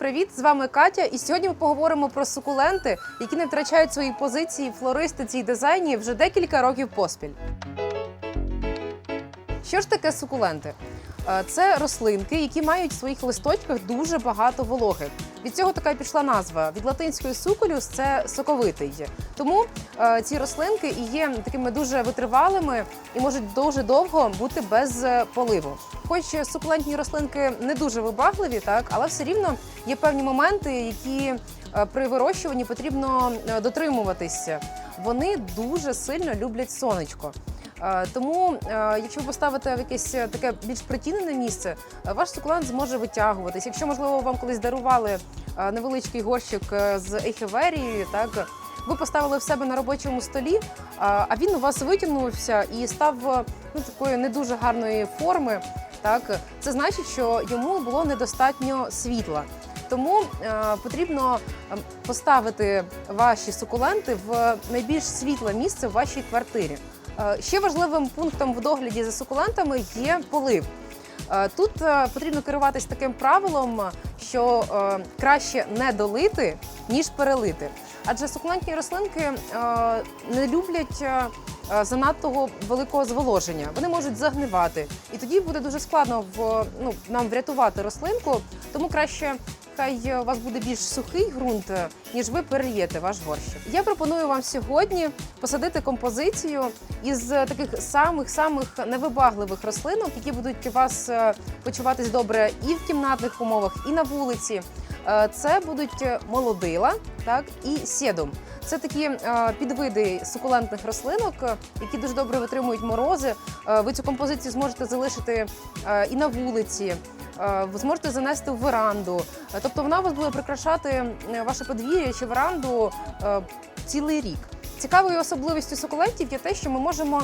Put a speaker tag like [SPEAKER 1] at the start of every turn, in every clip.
[SPEAKER 1] привіт! З вами Катя. І сьогодні ми поговоримо про сукуленти, які не втрачають свої позиції в флористиці і дизайні вже декілька років поспіль. Що ж таке сукуленти? Е, Це рослинки, які мають в своїх листочках дуже багато вологи. Від цього така й пішла назва. Від латинської сукулюс це соковитий. Тому е, ці рослинки і є такими дуже витривалими і можуть дуже довго бути без е, поливу. Хоч сукулентні рослинки не дуже вибагливі, так але все рівно є певні моменти, які е, при вирощуванні потрібно е, дотримуватися. Вони дуже сильно люблять сонечко. Е, Тому, е, якщо ви поставите в якесь е, таке більш притінене місце, ваш сукулент зможе витягуватись. Якщо, можливо, вам колись дарували невеличкий горщик з ехеверією, так ви поставили в себе на робочому столі, а він у вас витягнувся і став ну, такої не дуже гарної форми. Так, це значить, що йому було недостатньо світла. Тому е, потрібно е, поставити ваші сукуленти в найбільш світле місце в вашій квартирі. Е, Ще важливим пунктом в догляді за сукулентами є полив. Е, Тут е, потрібно керуватись таким правилом, що краще не долити, ніж перелити. Адже сукулентні рослинки не люблять занадто великого зволоження. Вони можуть загнивати, і тоді буде дуже складно в, ну, нам врятувати рослинку. Тому краще хай у вас буде більш сухий ґрунт, е, ніж ви перельєте ваш горщик. Я пропоную вам сьогодні посадити композицію із таких самих самих невибагливих рослинок, які будуть у вас е, почуватись добре і в кімнатних умовах, і на вулиці. Е, Це будуть молодила, так і сєдум. Це такі е, підвиди сукулентних рослинок, е, які дуже добре витримують морози. Е, Ви цю композицію зможете залишити е, і на вулиці. Е, Ви зможете занести в веранду, тобто вона у вас буде прикрашати е, ваше подвір'я чи веранду е, цілий рік. Цікавою особливістю сукулентів є те, що ми можемо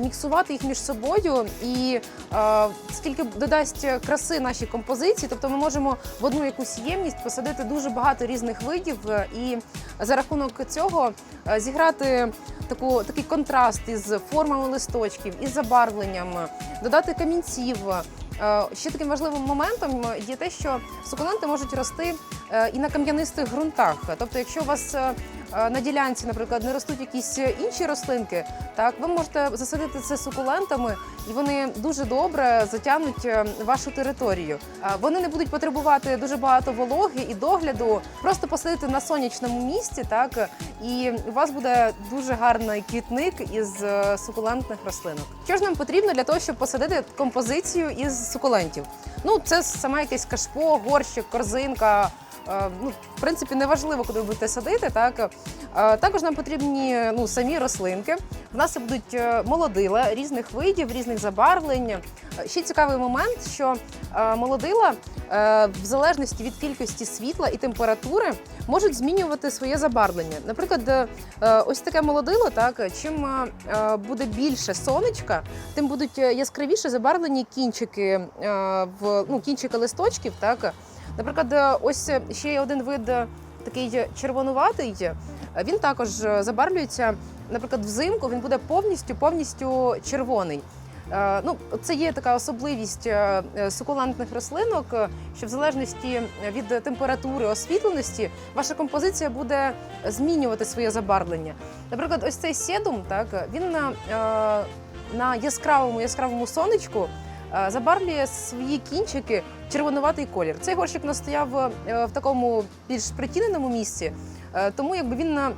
[SPEAKER 1] міксувати їх між собою, і е, скільки додасть краси нашій композиції, тобто ми можемо в одну якусь ємність посадити дуже багато різних видів, і за рахунок цього зіграти таку такий контраст із формами листочків, із забарвленням, додати камінців. Е, Ще таким важливим моментом є те, що сукуленти можуть рости і на кам'янистих ґрунтах. Тобто, якщо у вас е, е, на ділянці, наприклад, не ростуть якісь інші рослинки, так ви можете засадити це сукулентами, і вони дуже добре затягнуть е, вашу територію. Е, Вони не будуть потребувати дуже багато вологи і догляду. Просто посадити на сонячному місці, так і у вас буде дуже гарний квітник із е, сукулентних рослинок. Що ж нам потрібно для того, щоб посадити композицію із сукулентів? Ну, це саме якесь кашпо, горщик, корзинка. Е, Ну, в принципі, неважливо, куди ви будете садити. Так Е, також нам потрібні ну самі рослинки. В нас будуть е, молодила різних видів, різних забарвлень. Ще цікавий момент, що молодила в залежності від кількості світла і температури можуть змінювати своє забарвлення. Наприклад, ось таке молодило, так чим буде більше сонечка, тим будуть яскравіше забарвлені кінчики в ну, кінчики листочків. Так, наприклад, е, ось ще є один вид. е, Такий червонуватий, е, він також е, забарвлюється. Наприклад, взимку він буде повністю повністю червоний. Е, Ну, це є така особливість е, е, сукулентних рослинок, е, що в залежності від температури освітленості ваша композиція буде змінювати своє забарвлення. Наприклад, ось цей седум, так він на, е, на яскравому яскравому сонечку е, забарвлює свої кінчики червонуватий колір. Цей горщик у нас стояв е, в такому більш притіненому місці, е, тому якби він на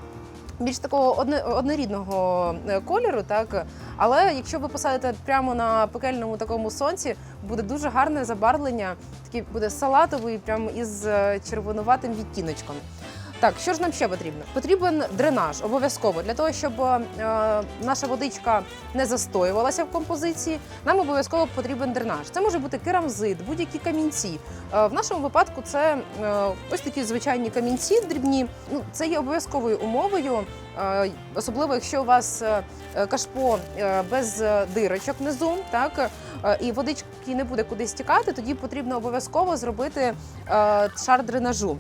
[SPEAKER 1] більш такого однорідного е, кольору, так але якщо ви посадите прямо на пекельному такому сонці, буде дуже гарне забарвлення, такий буде салатовий, прямо із е, червонуватим відтіночком. Так, що ж нам ще потрібно? Потрібен дренаж обов'язково для того, щоб е, наша водичка не застоювалася в композиції. Нам обов'язково потрібен дренаж. Це може бути керамзит, будь-які камінці. Е, в нашому випадку це е, ось такі звичайні камінці дрібні. Ну, це є обов'язковою умовою, е, особливо якщо у вас е, кашпо е, без е, дирочок внизу, так е, і водички не буде куди стікати, тоді потрібно обов'язково зробити е, шар дренажу.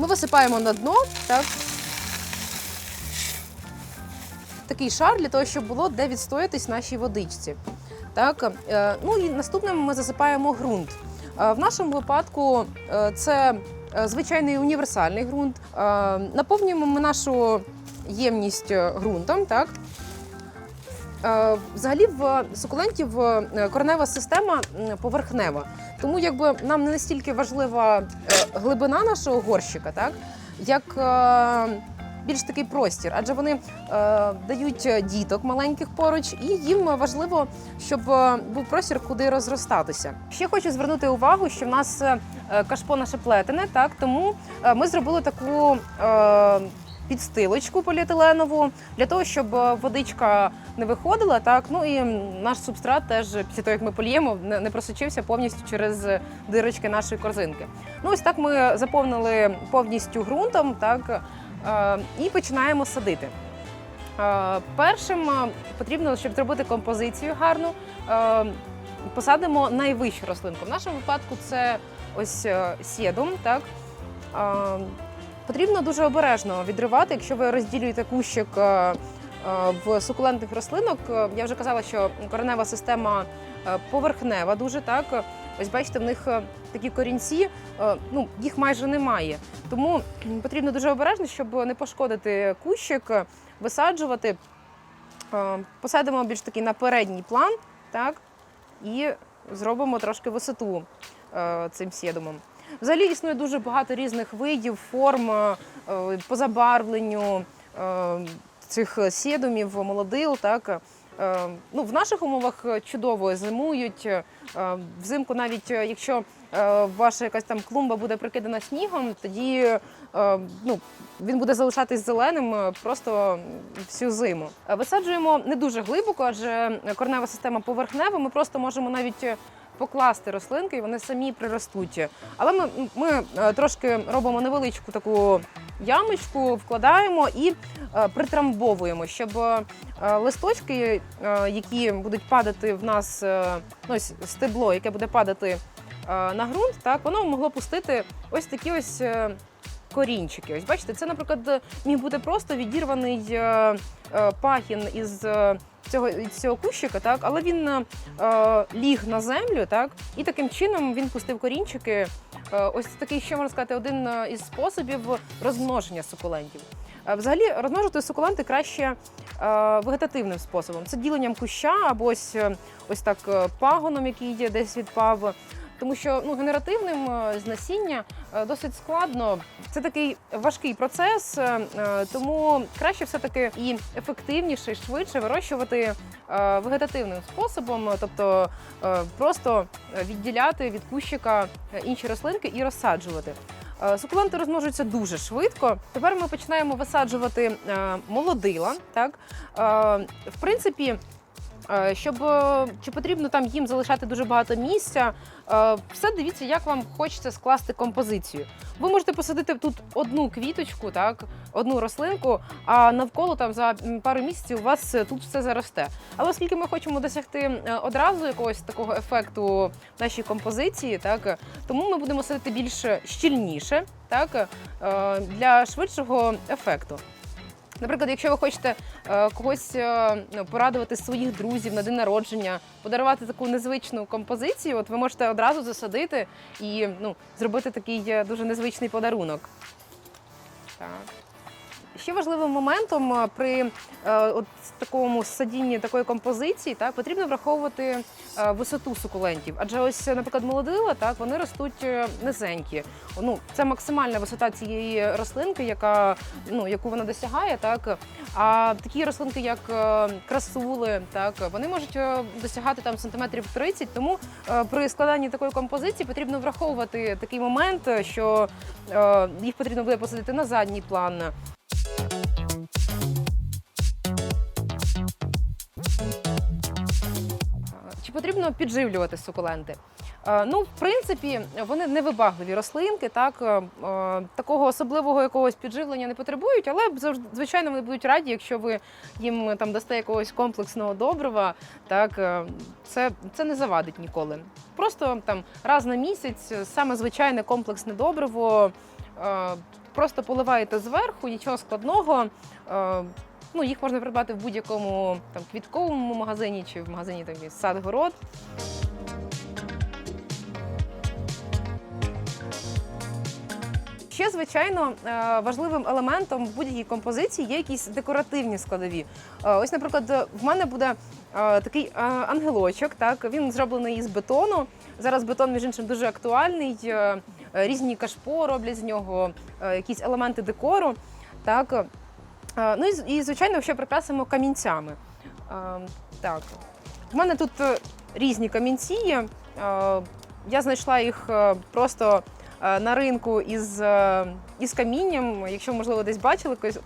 [SPEAKER 1] Ми висипаємо на дно, так. Такий шар для того, щоб було де відстоятись нашій водичці. Так, е, ну і наступним ми засипаємо ґрунт. Е, В нашому випадку е, це звичайний універсальний ґрунт. Наповнюємо ми нашу ємність ґрунтом. Так? Е, Взагалі в сукулентів е, коренева система поверхнева. Тому якби нам не настільки важлива е, глибина нашого горщика, так? як більш такий простір, адже вони дають діток маленьких поруч, і їм важливо, щоб був простір, куди розростатися. Ще хочу звернути увагу, що в нас кашпо наше плетене, так тому ми зробили таку. Підстилочку поліетиленову для того, щоб е, водичка не виходила, так ну і наш субстрат теж після того, як ми поліємо, не просочився повністю через дирочки нашої корзинки. Ну ось так ми заповнили повністю ґрунтом, так е, і починаємо садити. Е, Першим потрібно, щоб зробити композицію гарну, посадимо найвищу рослинку. В нашому випадку це ось сєдум. Так? Потрібно дуже обережно відривати, якщо ви розділюєте кущик е, е, в сукулентних рослинок. е, Я вже казала, що коренева система поверхнева дуже так. Ось бачите, в них такі корінці, ну їх майже немає. Тому потрібно дуже обережно, щоб не пошкодити кущик, висаджувати. Посадимо більш такий на передній план, так, і зробимо трошки висоту цим сєдумом. Взагалі існує дуже багато різних видів, форм е, по забарвленню е, цих сєдумів, молодил. Так. Е, Ну, в наших умовах чудово зимують. Взимку, навіть якщо ваша якась там клумба буде прикидана снігом, тоді ну, він буде залишатись зеленим просто всю зиму. Висаджуємо не дуже глибоко, адже корнева система поверхнева. Ми просто можемо навіть покласти рослинки, і вони самі приростуть. Але ми, ми е, трошки робимо невеличку таку ямочку, вкладаємо і е, притрамбовуємо, щоб е, листочки, які будуть падати в нас, ну, ось стебло, яке буде падати на ґрунт, так воно могло пустити ось такі ось. Корінчики, ось бачите, це, наприклад, міг бути просто відірваний е, е, пагін із е, цього, цього кущика, так, але він е, ліг на землю, так, і таким чином він пустив корінчики. Ось такий, ще можна сказати, один із способів розмноження сукулентів. Взагалі розмножити сукуленти краще вегетативним способом. Це діленням куща або ось, ось так пагоном, який є десь відпав. Тому що ну, генеративним е, з насіння е, досить складно. Це такий важкий процес, е, тому краще все-таки і ефективніше, і швидше вирощувати вегетативним способом, тобто просто відділяти від кущика інші рослинки і розсаджувати. Сукуленти розмножуються дуже швидко. Тепер ми починаємо висаджувати молодила. Так в принципі. Е, Щоб е, чи потрібно там їм залишати дуже багато місця, е, все дивіться, як вам хочеться скласти композицію. Ви можете посадити тут одну квіточку, так, одну рослинку, а навколо там за пару місяців у вас тут все заросте. Але оскільки ми хочемо досягти одразу якогось такого ефекту нашій композиції, так тому ми будемо садити більш щільніше, так для швидшого ефекту. Наприклад, якщо ви хочете е, когось е, ну, порадувати своїх друзів на день народження, подарувати таку незвичну композицію, от ви можете одразу засадити і ну, зробити такий е, дуже незвичний подарунок. Так. Ще важливим моментом е, при е, от такому садінні такої композиції так, потрібно враховувати е, висоту сукулентів. Адже ось, наприклад, молодила, так, вони ростуть низенькі. Ну, це максимальна висота цієї рослинки, яка, ну, яку вона досягає. Так. А такі рослинки, як красули, так, вони можуть досягати там сантиметрів 30, тому при складанні такої композиції потрібно враховувати такий момент, що їх потрібно буде посадити на задній план. Чи потрібно підживлювати сукуленти? Е, Ну, в принципі, вони невибагливі рослинки, так е, е, такого особливого якогось підживлення не потребують, але звичайно вони будуть раді, якщо ви їм там дасте якогось комплексного добрива. Так це, це не завадить ніколи. Просто там раз на місяць саме звичайне комплексне добриво. Просто поливаєте зверху, нічого складного. Ну, їх можна придбати в будь-якому там квітковому магазині чи в магазині там, сад-город. ще, звичайно, е, важливим елементом в будь-якій композиції є якісь декоративні складові. Е, Ось, наприклад, в мене буде е, такий ангелочок. Так він зроблений із бетону. Зараз бетон, між іншим, дуже актуальний. Різні кашпо роблять з нього, якісь елементи декору. Так. Ну і, звичайно, ще прикрасимо камінцями. Так. У мене тут е, різні камінці Я знайшла їх е, просто е, на ринку із, із камінням. Якщо, можливо, десь бачили колись-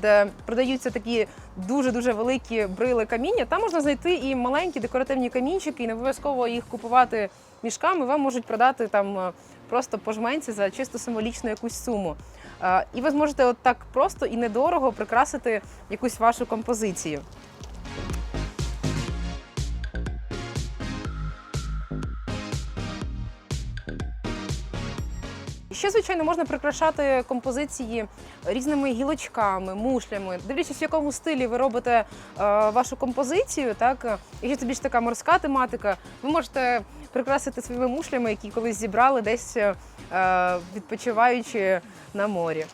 [SPEAKER 1] де продаються такі дуже-дуже великі брили каміння, там можна знайти і маленькі декоративні камінчики, і не обов'язково їх купувати мішками. Вам можуть продати там е, просто по за чисто символічну якусь суму. Е, І ви зможете от так просто і недорого прикрасити якусь вашу композицію. Ще, звичайно, можна прикрашати композиції різними гілочками, мушлями. Дивлячись, в якому стилі ви робите е, вашу композицію, так якщо це більш така морська тематика, ви можете прикрасити своїми мушлями, які колись зібрали десь е, відпочиваючи на морі.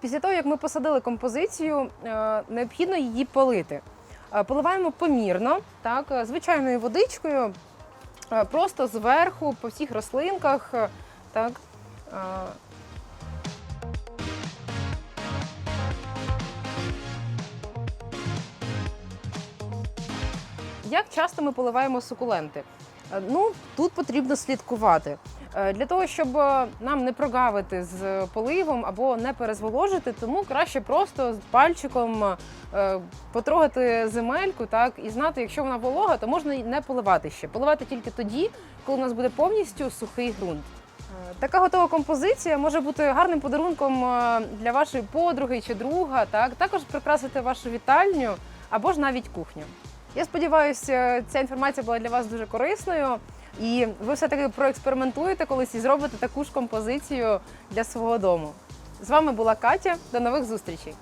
[SPEAKER 1] Після того, як ми посадили композицію, е, необхідно її полити. Е, Поливаємо помірно, так, е, звичайною водичкою, е, просто зверху, по всіх рослинках. Так. Як часто ми поливаємо сукуленти? Ну, тут потрібно слідкувати. Е, Для того, щоб е, нам не прогавити з поливом або не перезволожити, тому краще просто з пальчиком е, потрогати земельку, так і знати, якщо вона волога, то можна не поливати ще. Поливати тільки тоді, коли у нас буде повністю сухий ґрунт. Така готова композиція може бути гарним подарунком для вашої подруги чи друга. Так також прикрасити вашу вітальню або ж навіть кухню. Я сподіваюся, ця інформація була для вас дуже корисною, і ви все-таки проекспериментуєте колись і зробите таку ж композицію для свого дому. З вами була Катя. До нових зустрічей!